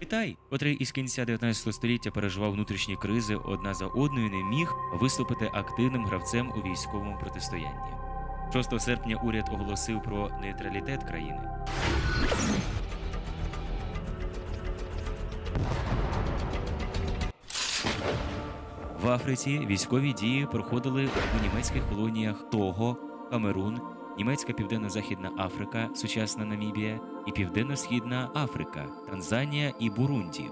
Китай, котрий із кінця 19 століття переживав внутрішні кризи одна за одною, не міг виступити активним гравцем у військовому протистоянні. 6 серпня уряд оголосив про нейтралітет країни. В Африці військові дії проходили у німецьких колоніях Того, Камерун, Німецька Південно-Західна Африка, сучасна Намібія і Південно-Східна Африка, Танзанія і Бурунді.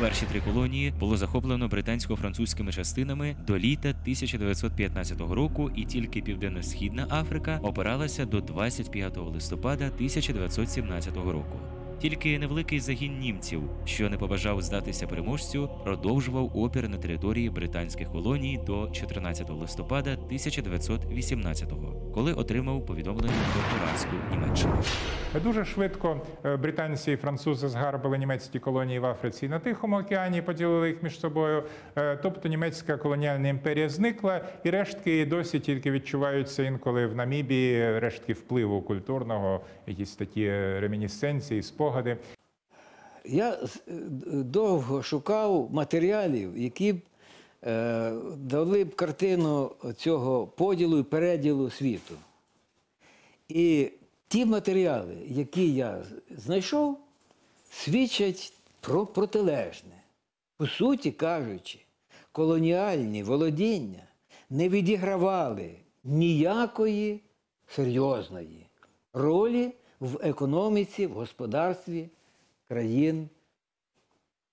Перші три колонії було захоплено британсько-французькими частинами до літа 1915 року, і тільки Південно-Східна Африка опиралася до 25 листопада 1917 року. Тільки невеликий загін німців, що не побажав здатися переможцю, продовжував опір на території британських колоній до 14 листопада 1918-го, коли отримав повідомлення про поразку Німеччини. Дуже швидко е, британці і французи згарбили німецькі колонії в Африці і на Тихому океані, поділили їх між собою. Е, Тобто німецька колоніальна імперія зникла, і рештки досі тільки відчуваються інколи в Намібії, рештки впливу культурного, якісь такі е, ремінісценції, спогади. Я е, довго шукав матеріалів, які б е, дали б картину цього поділу і переділу світу. І ті матеріали, які я знайшов, свідчать про протилежне. По суті кажучи, колоніальні володіння не відігравали ніякої серйозної ролі в економіці, в господарстві країн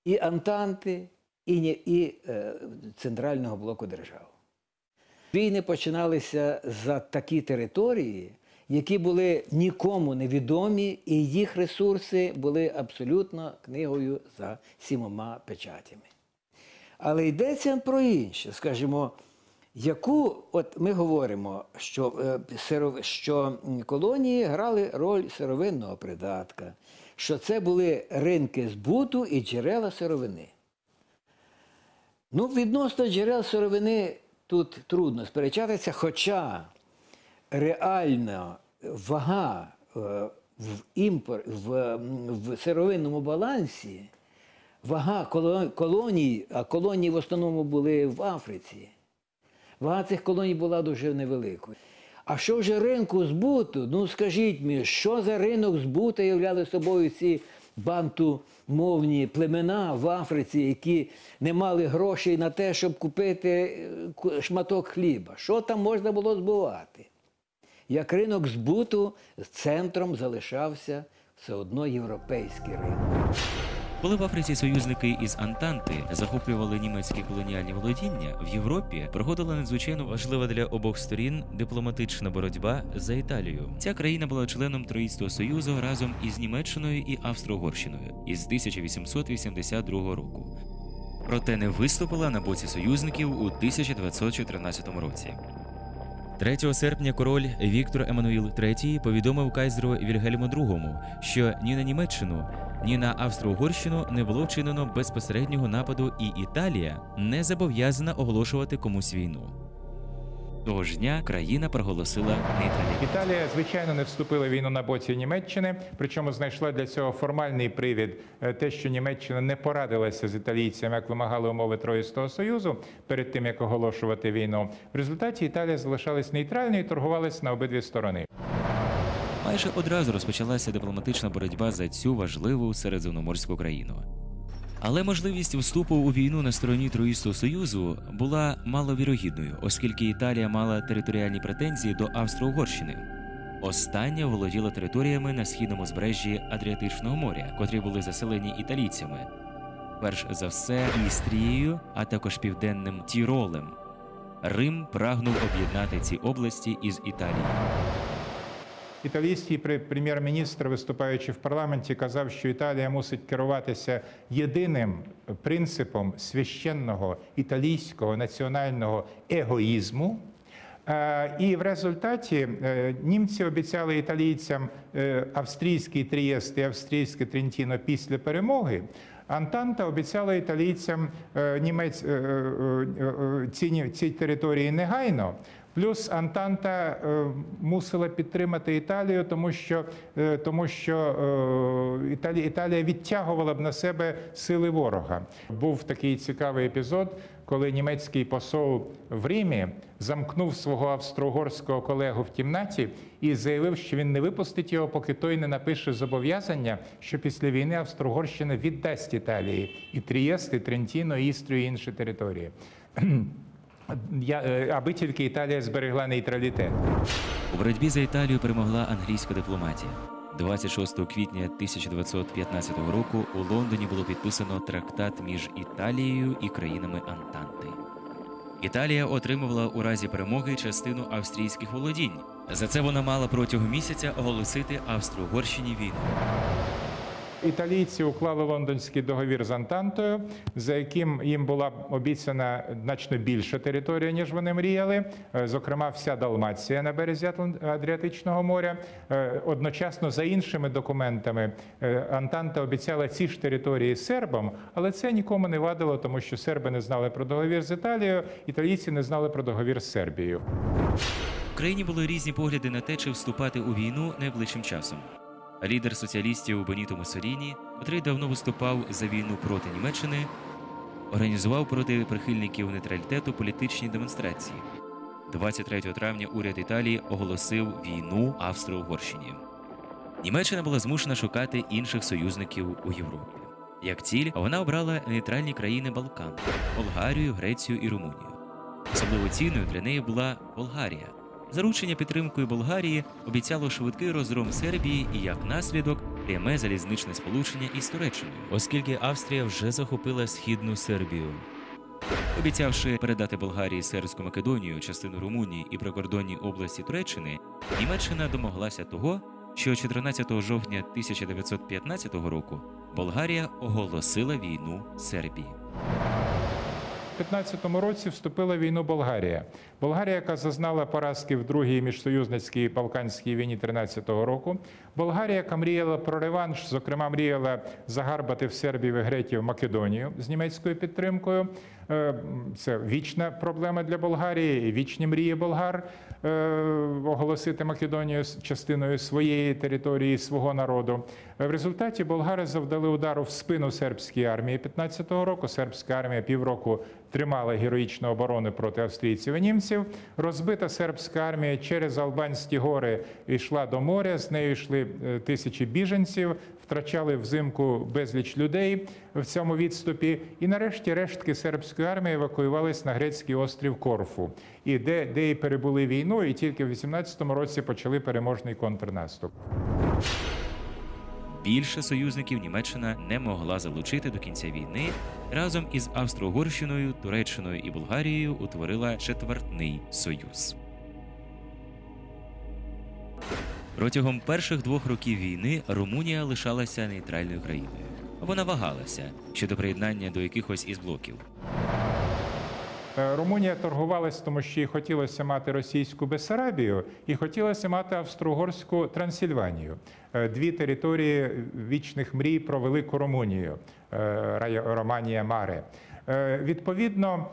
і Антанти, і, і е, Центрального блоку держав. Війни починалися за такі території, які були нікому невідомі, і їх ресурси були абсолютно книгою за сімома печатями. Але йдеться про інше, скажімо, яку, от ми говоримо, що, е, що колонії грали роль сировинного придатка, що це були ринки збуту і джерела сировини. Ну, відносно джерел сировини тут трудно сперечатися, хоча реальна вага е, в імпор, в, в сировинному балансі, вага колоній, а колонії в основному були в Африці. Вага цих колоній була дуже невеликою. А що вже ринку збуту? Ну скажіть мені, що за ринок збуту являли собою ці бантумовні племена в Африці, які не мали грошей на те, щоб купити е, шматок хліба? Що там можна було збувати? Як ринок збуту центром залишався все одно європейський ринок. Коли в Африці союзники із Антанти захоплювали німецькі колоніальні володіння, в Європі проходила надзвичайно важлива для обох сторін дипломатична боротьба за Італію. Ця країна була членом Троїцького союзу разом із Німеччиною і Австро-Угорщиною із 1882 року. Проте не виступила на боці союзників у 1914 році. 3 серпня король Віктор Еммануїл III повідомив кайзеру Вільгельму II, що ні на Німеччину, ні на Австро-Угорщину не було вчинено безпосереднього нападу, і Італія не зобов'язана оголошувати комусь війну. Того ж дня країна проголосила нейтралітет. Італія, звичайно, не вступила в війну на боці Німеччини, причому знайшла для цього формальний привід е, те, що Німеччина не порадилася з італійцями, як вимагали умови Троїстого Союзу перед тим, як оголошувати війну. В результаті Італія залишалась нейтральною і торгувалась на обидві сторони. Майже одразу розпочалася дипломатична боротьба за цю важливу середземноморську країну. Але можливість вступу у війну на стороні Троїстого Союзу була маловірогідною, оскільки Італія мала територіальні претензії до Австро-Угорщини. Остання володіла територіями на східному збережжі Адріатичного моря, котрі були заселені італійцями. Перш за все, Істрією, а також південним Тіролем. Рим прагнув об'єднати ці області із Італією. Італійський прем'єр-міністр, виступаючи в парламенті, казав, що Італія мусить керуватися єдиним принципом священного італійського національного егоїзму. Е, І в результаті е, німці обіцяли італійцям е, австрійський Трієст і австрійське Трентіно після перемоги. Антанта обіцяла італійцям німець ці, ці території негайно. Плюс Антанта е, мусила підтримати Італію, тому що, е, тому що е, Італія, Італія відтягувала б на себе сили ворога. Був такий цікавий епізод, коли німецький посол в Римі замкнув свого австро-угорського колегу в кімнаті і заявив, що він не випустить його, поки той не напише зобов'язання, що після війни Австро-Угорщина віддасть Італії і Трієст, і Трентіно, і Істрію, і інші території. Е, аби тільки Італія зберегла нейтралітет. У боротьбі за Італію перемогла англійська дипломатія. 26 квітня 1915 року у Лондоні було підписано трактат між Італією і країнами Антанти. Італія отримувала у разі перемоги частину австрійських володінь. За це вона мала протягом місяця оголосити Австро-Угорщині війну. Італійці уклали лондонський договір з Антантою, за яким їм була обіцяна значно більша територія, ніж вони мріяли. Е, Зокрема, вся Далмація на березі Адріатичного моря. Е, Одночасно за іншими документами е, Антанта обіцяла ці ж території сербам, але це нікому не вадило, тому що серби не знали про договір з Італією, італійці не знали про договір з Сербією. В країні були різні погляди на те, чи вступати у війну найближчим часом. Лідер соціалістів Беніто Муссоліні, котрий давно виступав за війну проти Німеччини, організував проти прихильників нейтралітету політичні демонстрації. 23 травня уряд Італії оголосив війну Австро-Угорщині. Німеччина була змушена шукати інших союзників у Європі. Як ціль, вона обрала нейтральні країни Балкан Болгарію, Грецію і Румунію. Особливо цінною для неї була Болгарія. Заручення підтримкою Болгарії обіцяло швидкий розгром Сербії і як наслідок пряме залізничне сполучення із Туреччиною, оскільки Австрія вже захопила східну Сербію. Обіцявши передати Болгарії сербську Македонію, частину Румунії і прикордонні області Туреччини, Німеччина домоглася того, що 14 жовтня 1915 року Болгарія оголосила війну Сербії. У 15-му році вступила в війну Болгарія. Болгарія, яка зазнала поразки в другій міжсоюзницькій Балканській війні 13-го року. Болгарія, яка мріяла про реванш, зокрема мріяла загарбати в Сербії в Греків Македонію з німецькою підтримкою. Е, Це вічна проблема для Болгарії, вічні мрії болгар е, оголосити Македонію частиною своєї території, свого народу. Е, В результаті болгари завдали удару в спину сербській армії 15-го року. Сербська армія півроку тримала героїчну оборону проти австрійців і німців. Розбита сербська армія через Албанські гори йшла до моря. З нею йшли тисячі біженців, втрачали взимку безліч людей в цьому відступі. І нарешті рештки сербської армії евакуювались на грецький острів Корфу, і де, де і перебули війну, і тільки в 18-му році почали переможний контрнаступ. Більше союзників Німеччина не могла залучити до кінця війни. Разом із Австро-Угорщиною, Туреччиною і Болгарією утворила четвертний союз. Протягом перших двох років війни Румунія лишалася нейтральною країною. Вона вагалася щодо приєднання до якихось із блоків. Е, Румунія торгувалась, тому що їй хотілося мати російську Бессарабію і хотілося мати австро-угорську Трансильванію. Е, Дві території вічних мрій про велику Румунію, е, Романія Маре. Відповідно,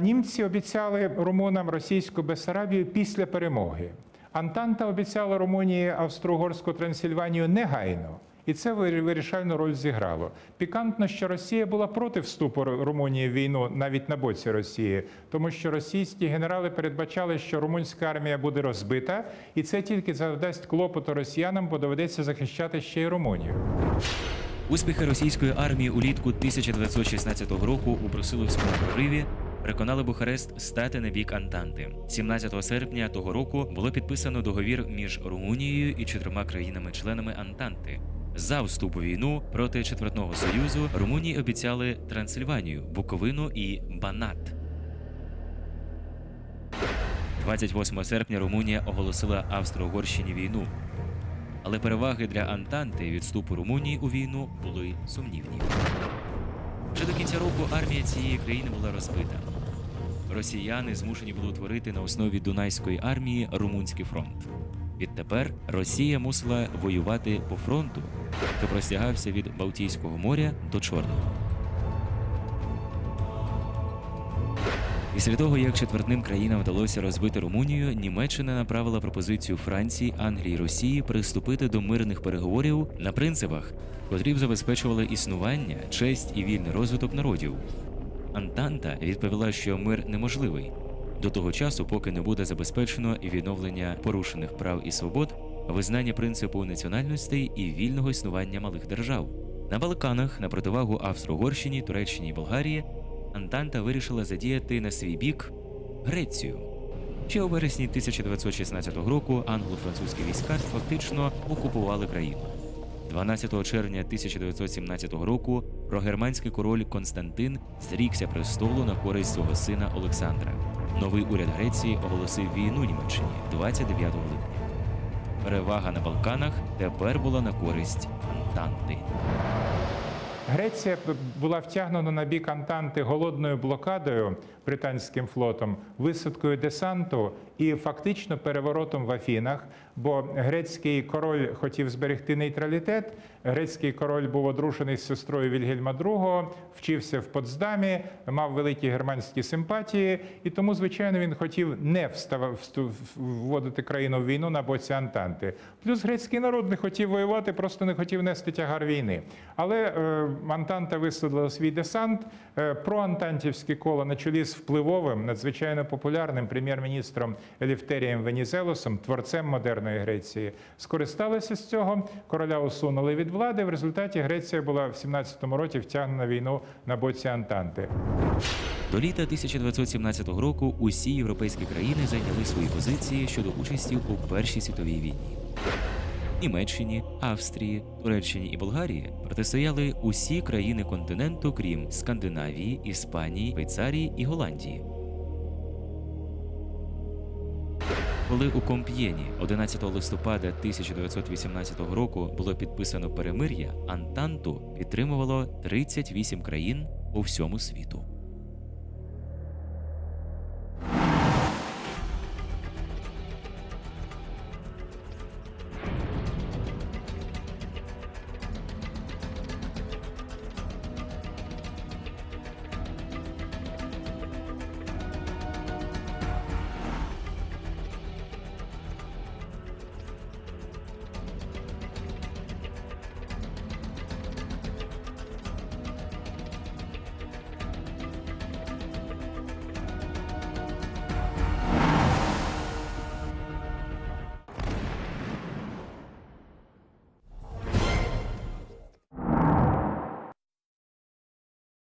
німці обіцяли румунам російську Бессарабію після перемоги. Антанта обіцяла Румунії австро-угорську Трансильванію негайно. І це вир- вирішальну роль зіграло. Пікантно, що Росія була проти вступу Румунії в війну навіть на боці Росії, тому що російські генерали передбачали, що румунська армія буде розбита, і це тільки завдасть клопоту росіянам, бо доведеться захищати ще й Румунію. Успіхи російської армії улітку 1916 року у Брусиловському прориві переконали Бухарест стати на бік Антанти. 17 серпня того року було підписано договір між Румунією і чотирма країнами-членами Антанти. За вступ у війну проти четвертного союзу Румунії обіцяли Трансильванію, Буковину і Банат. 28 серпня Румунія оголосила Австро-Угорщині війну. Але переваги для Антанти від вступу Румунії у війну були сумнівні. Вже до кінця року армія цієї країни була розбита. Росіяни змушені були утворити на основі Дунайської армії Румунський фронт. Відтепер Росія мусила воювати по фронту, що простягався від Балтійського моря до Чорного. Після того, як четвертним країнам вдалося розбити Румунію, Німеччина направила пропозицію Франції, Англії і Росії приступити до мирних переговорів на принципах, котрі б забезпечували існування, честь і вільний розвиток народів. Антанта відповіла, що мир неможливий до того часу, поки не буде забезпечено відновлення порушених прав і свобод, визнання принципу національностей і вільного існування малих держав. На Балканах, на противагу Австро-Угорщині, Туреччині і Болгарії, Антанта вирішила задіяти на свій бік Грецію. Ще у вересні 1916 року англо-французькі війська фактично окупували країну. 12 червня 1917 року прогерманський король Константин зрікся престолу на користь свого сина Олександра. Новий уряд Греції оголосив війну Німеччині 29 липня. Перевага на Балканах тепер була на користь Антанти. Греція була втягнена на бік Антанти голодною блокадою британським флотом, висадкою десанту і фактично переворотом в Афінах. Бо грецький король хотів зберегти нейтралітет. Грецький король був одружений з сестрою Вільгельма II, вчився в Потсдамі, мав великі германські симпатії, і тому, звичайно, він хотів не вводити країну в війну на боці Антанти. Плюс грецький народ не хотів воювати, просто не хотів нести тягар війни. Але е, Антанта висадила свій десант. Е, проантантівське коло на чолі з впливовим, надзвичайно популярним прем'єр-міністром Еліфтерієм Венізелосом, творцем модерної Греції, скористалися з цього. Короля усунули від влади. В результаті Греція була в 17-му році втягнена війну на боці Антанти. До літа 1917 року усі європейські країни зайняли свої позиції щодо участі у Першій світовій війні. Німеччині, Австрії, Туреччині і Болгарії протистояли усі країни континенту, крім Скандинавії, Іспанії, Швейцарії і Голландії. Коли у Комп'єні 11 листопада 1918 року було підписано перемир'я, Антанту підтримувало 38 країн по всьому світу.